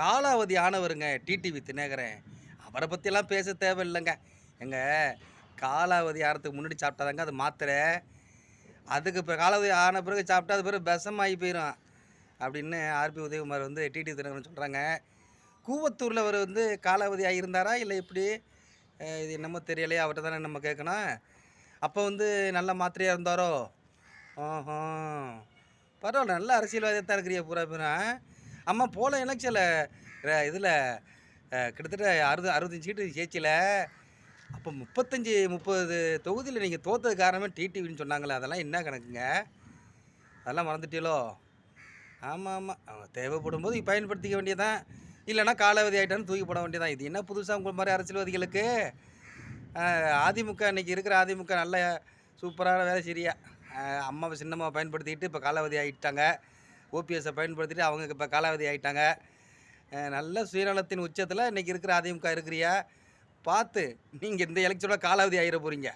காலாவதி ஆனவருங்க டிடிவி தினகரன். அவரை பற்றியெல்லாம் பேச தேவையில்லைங்க. எங்கள் காலாவதி ஆகிறதுக்கு முன்னாடி சாப்பிட்டாதாங்க அது மாத்திரை. அதுக்கு இப்போ காலாவதி ஆன பிறகு சாப்பிட்டா அது பிறகு விஷமாகி போயிடும் அப்படின்னு ஆர்பி உதயகுமார் வந்து டிடி தினகரன் சொல்கிறாங்க கூவத்தூரில் அவர் வந்து காலாவதி ஆகியிருந்தாரா இல்லை எப்படி? இது என்னமோ தெரியலையே அவர்கிட்ட தானே நம்ம கேட்கணும். அப்போ வந்து நல்ல மாத்திரையாக இருந்தாரோ? ஓஹோ பரவாயில்ல நல்ல அரசியல்வாதியாக தான் இருக்கிறிய பூரா பேரும் ஆமாம் போல எலெக்ஷனில் இதில் கிட்டத்தட்ட அறுபது அறுபத்தஞ்சு சீட்டு ஜெயிச்சில. அப்போ முப்பத்தஞ்சு முப்பது தொகுதியில் நீங்கள் தோத்தது காரணமே டிடிவின்னு சொன்னாங்களே அதெல்லாம் என்ன கணக்குங்க? அதெல்லாம் மறந்துட்டீங்களோ ஆமாம் ஆமாம் அவங்க தேவைப்படும் போது பயன்படுத்திக்க வேண்டியதான் இல்லைனா காலாவதி ஆகிட்டான்னு தூக்கி போட வேண்டியதான் இது என்ன புதுசாக உங்கள் மாதிரி அரசியல்வாதிகளுக்கு? அதிமுக இன்றைக்கி இருக்கிற அதிமுக நல்ல சூப்பரான வேலை சரியா. அம்மாவை சின்னம்மாவை பயன்படுத்திக்கிட்டு இப்போ காலாவதி ஆகிட்டாங்க ஓபிஎஸ்ஸை பயன்படுத்திட்டு அவங்க இப்போ காலாவதி ஆகிட்டாங்க நல்ல சுயநலத்தின் உச்சத்தில் இன்றைக்கி இருக்கிற அதிமுக இருக்கிறியா? பார்த்து நீங்கள் இந்த எலெக்ஷனோட காலாவதி ஆகிட போகிறீங்க